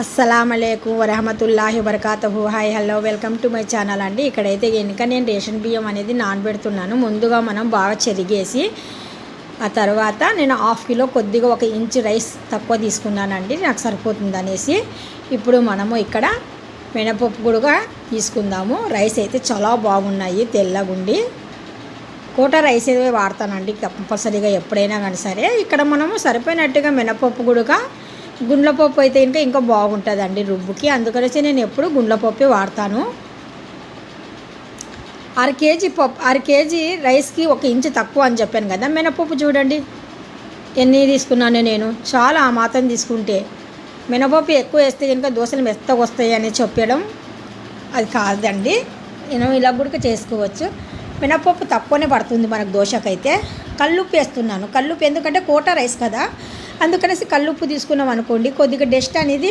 అస్సలామలేకు వరహమతుల్లాహి వరకాతహు hi hello welcome to my channel అండి. ఇక్కడైతే కనుక నేను రేషన్ బియ్యం అనేది నానబెడుతున్నాను. ముందుగా మనం బాగా చెరిగేసి ఆ తర్వాత నేను హాఫ్ కిలో కొద్దిగా ఒక ఇంచు రైస్ తక్కువ తీసుకున్నానండి. నాకు సరిపోతుంది అనేసి ఇప్పుడు మనము ఇక్కడ మినపప్పు కూడా తీసుకుందాము. రైస్ అయితే చాలా బాగున్నాయి తెల్లగుండి. కోట రైస్ ఏదో వాడతానండి కంపల్సరీగా ఎప్పుడైనా కానీ సరే. ఇక్కడ మనము సరిపోయినట్టుగా మినపప్పు కూడా గుండ్లపప్పు అయితే ఇంకా ఇంకా బాగుంటుందండి రుబ్బుకి. అందుకనేసి నేను ఎప్పుడు గుండ్లపప్పే వాడతాను. అర కేజీ పప్పు అర కేజీ రైస్కి ఒక ఇంచు తక్కువ అని చెప్పాను కదా మినపప్పు చూడండి. ఎన్ని తీసుకున్నాను నేను? చాలా ఆ మాత్రం తీసుకుంటే. మినపప్పు ఎక్కువ వేస్తే కనుక దోశలు మెత్తగా వస్తాయి అని చెప్పడం అది కాదండి. నేను ఇలా కూడా చేసుకోవచ్చు. మినపప్పు తక్కువనే పడుతుంది మనకు దోశకైతే. కల్లుప్పు వేస్తున్నాను. కల్లుప్పు ఎందుకంటే కోట రైస్ కదా. అందుకనేసి కల్లుప్పు తీసుకున్నాం అనుకోండి కొద్దిగా డస్ట్ అనేది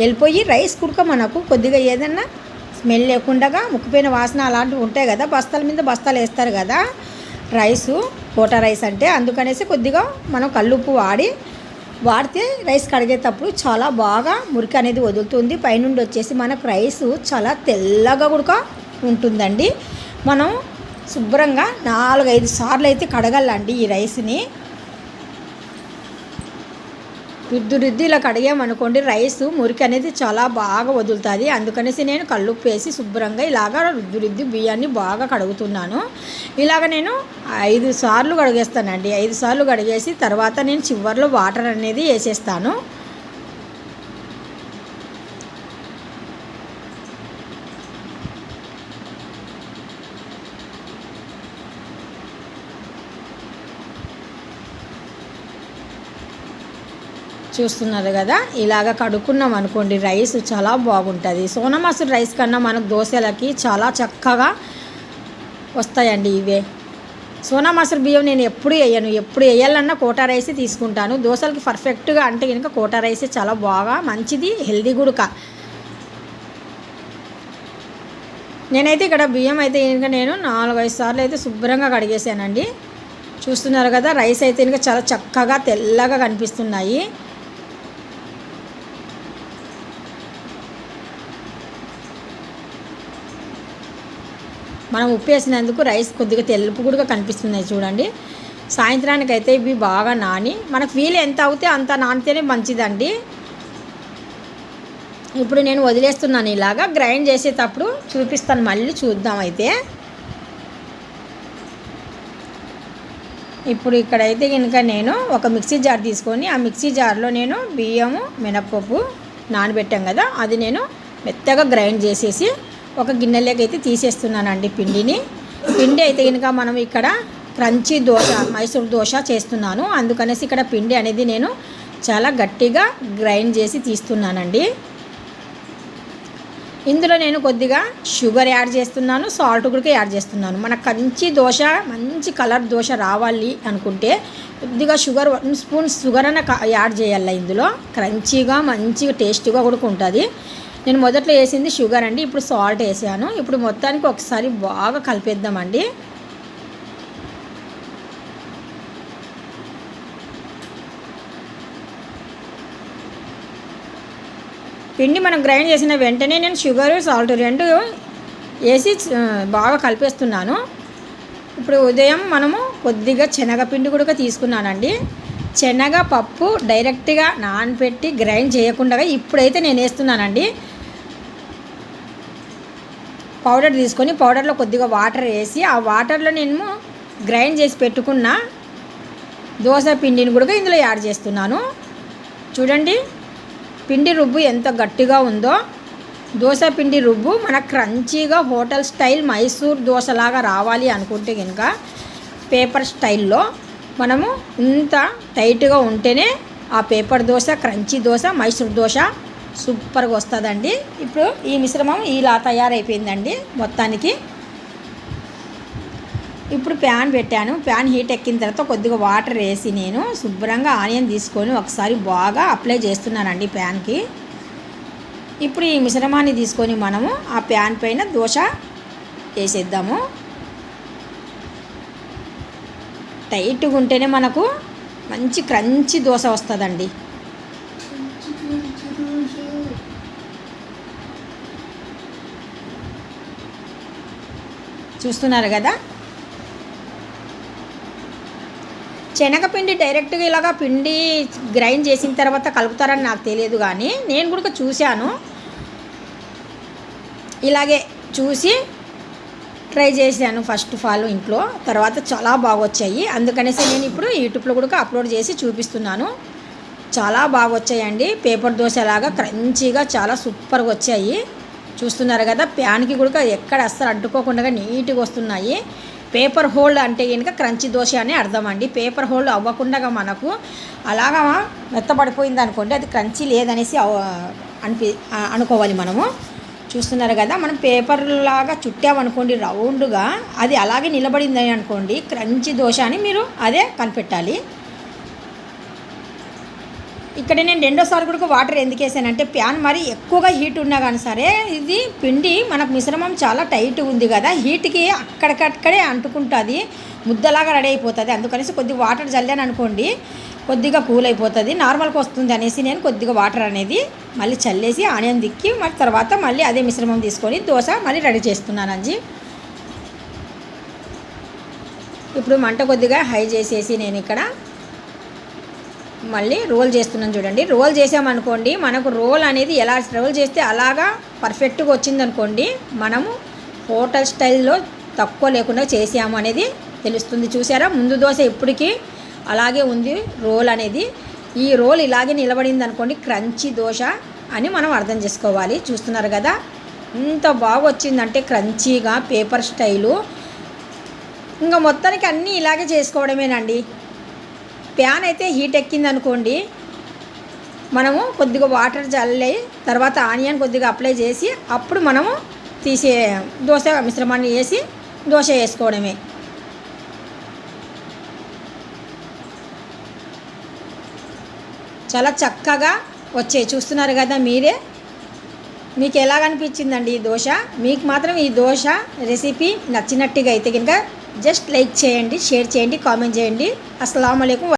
వెళ్ళిపోయి రైస్ కుడక మనకు కొద్దిగా ఏదన్నా స్మెల్ లేకుండా ముక్కుపోయిన వాసన అలాంటివి ఉంటాయి కదా బస్తాల మీద బస్తాలు వేస్తారు కదా రైసు కోట రైస్ అంటే అందుకనేసి కొద్దిగా మనం కల్లుప్పు వాడి వాడితే రైస్ కడిగేటప్పుడు చాలా బాగా మురికి అనేది వదులుతుంది. పైనుండి వచ్చేసి మనకు రైస్ చాలా తెల్లగా కూడా ఉంటుందండి. మనం శుభ్రంగా నాలుగైదు సార్లు అయితే కడగాలండి ఈ రైస్ని. రుద్దు రుద్ది ఇలా కడిగామనుకోండి రైస్ మురికి అనేది చాలా బాగా వదులుతుంది. అందుకనేసి నేను కల్లుప్పు వేసి శుభ్రంగా ఇలాగ రుద్దు రుద్ది బియ్యాన్ని బాగా కడుగుతున్నాను. ఇలాగ నేను ఐదు సార్లు కడిగేస్తానండి. ఐదు సార్లు కడిగేసి తర్వాత నేను చివరిలో వాటర్ అనేది వేసేస్తాను. చూస్తున్నారు కదా ఇలాగ కడుక్కున్నాం అనుకోండి రైస్ చాలా బాగుంటుంది. సోనామసూరి రైస్ కన్నా మనకు దోశలకి చాలా చక్కగా వస్తాయండి ఇవే. సోనా మసూర్ బియ్యం నేను ఎప్పుడు వేయను. ఎప్పుడు వేయాలన్నా కోటా రైస్ తీసుకుంటాను. దోశలకి పర్ఫెక్ట్గా అంటే కనుక కోటా రైసే చాలా బాగా మంచిది హెల్దీ కూడా నేనైతే ఇక్కడ బియ్యం అయితే కనుక నేను నాలుగైదు సార్లు అయితే శుభ్రంగా కడిగేసానండి చూస్తున్నారు కదా రైస్ అయితే కనుక చాలా చక్కగా తెల్లగా కనిపిస్తున్నాయి. మనం ఉప్పు వేసినందుకు రైస్ కొద్దిగా తెలుపు కూడా కనిపిస్తున్నాయి చూడండి. సాయంత్రానికి అయితే ఇవి బాగా నాని. మనకు వీలు ఎంత అవుతే అంత నానితేనే మంచిదండి. ఇప్పుడు నేను వదిలేస్తున్నాను ఇలాగా. గ్రైండ్ చేసేటప్పుడు చూపిస్తాను మళ్ళీ చూద్దాం అయితే. ఇప్పుడు ఇక్కడైతే కనుక నేను ఒక మిక్సీ జార్ తీసుకొని ఆ మిక్సీ జార్లో నేను బియ్యము మినప్పప్పు నానబెట్టాం కదా అది నేను మెత్తగా గ్రైండ్ చేసేసి ఒక గిన్నెలోకి అయితే తీసేస్తున్నానండి పిండిని. పిండి అయితే కనుక మనం ఇక్కడ క్రంచీ దోశ మైసూర్ దోశ చేస్తున్నాను. అందుకనేసి ఇక్కడ పిండి అనేది నేను చాలా గట్టిగా గ్రైండ్ చేసి తీస్తున్నానండి. ఇందులో నేను కొద్దిగా షుగర్ యాడ్ చేస్తున్నాను సాల్ట్ కూడా యాడ్ చేస్తున్నాను. మన కంచి దోశ మంచి కలర్ దోశ రావాలి అనుకుంటే కొద్దిగా షుగర్ వన్ స్పూన్ షుగర్ అన్న యాడ్ చేయాలి ఇందులో. క్రంచీగా మంచిగా టేస్ట్గా కూడా ఉంటుంది. నేను మొదట్లో వేసింది షుగర్ అండి ఇప్పుడు సాల్ట్ వేసాను. ఇప్పుడు మొత్తానికి ఒకసారి బాగా కలిపేద్దామండి. పిండి మనం గ్రైండ్ చేసిన వెంటనే నేను షుగర్ సాల్ట్ రెండు వేసి బాగా కలిపేస్తున్నాను. ఇప్పుడు ఉదయం మనము కొద్దిగా శనగపిండి కూడా తీసుకున్నానండి. శనగ పప్పు డైరెక్ట్గా నానపెట్టి గ్రైండ్ చేయకుండా ఇప్పుడైతే నేను వేస్తున్నానండి. పౌడర్ తీసుకొని పౌడర్లో కొద్దిగా వాటర్ వేసి ఆ వాటర్లో నేను గ్రైండ్ చేసి పెట్టుకున్న దోశ పిండిని కూడా ఇందులో యాడ్ చేస్తున్నాను. చూడండి పిండి రుబ్బు ఎంత గట్టిగా ఉందో. దోశ పిండి రుబ్బు మన క్రంచీగా హోటల్ స్టైల్ మైసూర్ దోశలాగా రావాలి అనుకుంటే కనుక పేపర్ స్టైల్లో మనము ఇంత టైట్గా ఉంటేనే ఆ పేపర్ దోశ క్రంచీ దోశ మైసూర్ దోశ సూపర్గా వస్తుందండి. ఇప్పుడు ఈ మిశ్రమం ఇలా తయారైపోయిందండి మొత్తానికి. ఇప్పుడు ప్యాన్ పెట్టాను. ప్యాన్ హీట్ ఎక్కిన తర్వాత కొద్దిగా వాటర్ వేసి నేను శుభ్రంగా ఆనియన్ తీసుకొని ఒకసారి బాగా అప్లై చేస్తున్నానండి ప్యాన్కి. ఇప్పుడు ఈ మిశ్రమాన్ని తీసుకొని మనము ఆ ప్యాన్ పైన దోశ వేసేద్దాము. టైట్గా ఉంటేనే మనకు మంచి క్రంచి దోశ వస్తుందండి. చూస్తున్నారు కదా? శనగపిండి డైరెక్ట్గా ఇలాగా పిండి గ్రైండ్ చేసిన తర్వాత కలుపుతారని నాకు తెలియదు కానీ నేను కూడా చూశాను. ఇలాగే చూసి ట్రై చేశాను ఫస్ట్ ఆఫ్ ఆల్ ఇంట్లో. తర్వాత చాలా బాగా వచ్చాయి అందుకనేసి నేను ఇప్పుడు యూట్యూబ్లో కూడా అప్లోడ్ చేసి చూపిస్తున్నాను. చాలా బాగా వచ్చాయండి పేపర్ దోశ లాగా క్రంచీగా చాలా సూపర్గా వచ్చాయి. చూస్తున్నారు కదా ప్యాన్కి కూడా ఎక్కడ అస్సలు అడ్డుకోకుండా నీట్గా వస్తున్నాయి. పేపర్ హోల్డ్ అంటే కనుక క్రంచి దోశ అని అర్థం అండి. పేపర్ హోల్డ్ అవ్వకుండా మనకు అలాగా మెత్తబడిపోయింది అనుకోండి అది క్రంచి లేదనేసి అవ- అనిపి అనుకోవాలి మనము. చూస్తున్నారు కదా మనం పేపర్ లాగా చుట్టామనుకోండి రౌండ్గా అది అలాగే నిలబడింది అనుకోండి క్రంచి దోశ అని మీరు అదే కనిపెట్టాలి. ఇక్కడ నేను రెండోసారి కూడా వాటర్ ఎందుకు వేసానంటే ప్యాన్ మరి ఎక్కువగా హీట్ ఉన్నా కానీ సరే ఇది పిండి మనకు మిశ్రమం చాలా టైట్ ఉంది కదా హీట్కి అక్కడికక్కడే అంటుకుంటుంది ముద్దలాగా రెడీ అయిపోతుంది. అందుకనేసి కొద్దిగా వాటర్ చల్లాను అనుకోండి కొద్దిగా కూల్ అయిపోతుంది. నార్మల్గా వస్తుంది అనేసి నేను కొద్దిగా వాటర్ అనేది మళ్ళీ చల్లేసి ఆనియన్ దిక్కి మరి తర్వాత మళ్ళీ అదే మిశ్రమం తీసుకొని దోశ మళ్ళీ రెడీ చేస్తున్నాను అంజీ. ఇప్పుడు మంట కొద్దిగా హై చేసేసి నేను ఇక్కడ మళ్ళీ రోల్ చేస్తున్నాను చూడండి. రోల్ చేసామనుకోండి మనకు రోల్ అనేది ఎలా రోల్ చేస్తే అలాగా పర్ఫెక్ట్గా వచ్చిందనుకోండి మనము హోటల్ స్టైల్లో తక్కువ లేకుండా చేసాము అనేది తెలుస్తుంది. చూసారా? ముందు దోశ ఇప్పటికీ అలాగే ఉంది రోల్ అనేది. ఈ రోల్ ఇలాగే నిలబడింది అనుకోండి క్రంచీ దోశ అని మనం అర్థం చేసుకోవాలి. చూస్తున్నారు కదా? ఇంత బాగా వచ్చిందంటే క్రంచీగా పేపర్ స్టైలు ఇంకా మొత్తానికి అన్నీ ఇలాగే చేసుకోవడమేనండి. ప్యాన్ అయితే హీట్ ఎక్కింది అనుకోండి మనము కొద్దిగా వాటర్ చల్లే తర్వాత ఆనియన్ కొద్దిగా అప్లై చేసి అప్పుడు మనము తీసే దోశ మిశ్రమాన్ని వేసి దోశ వేసుకోవడమే. చాలా చక్కగా వచ్చాయి. చూస్తున్నారు కదా మీరే? మీకు ఎలాగ అనిపించిందండి ఈ దోశ? మీకు మాత్రం ఈ దోశ రెసిపీ నచ్చినట్టుగా అయితే కనుక జస్ట్ లైక్ చేయండి షేర్ చేయండి కామెంట్ చేయండి. అస్సలం అయికం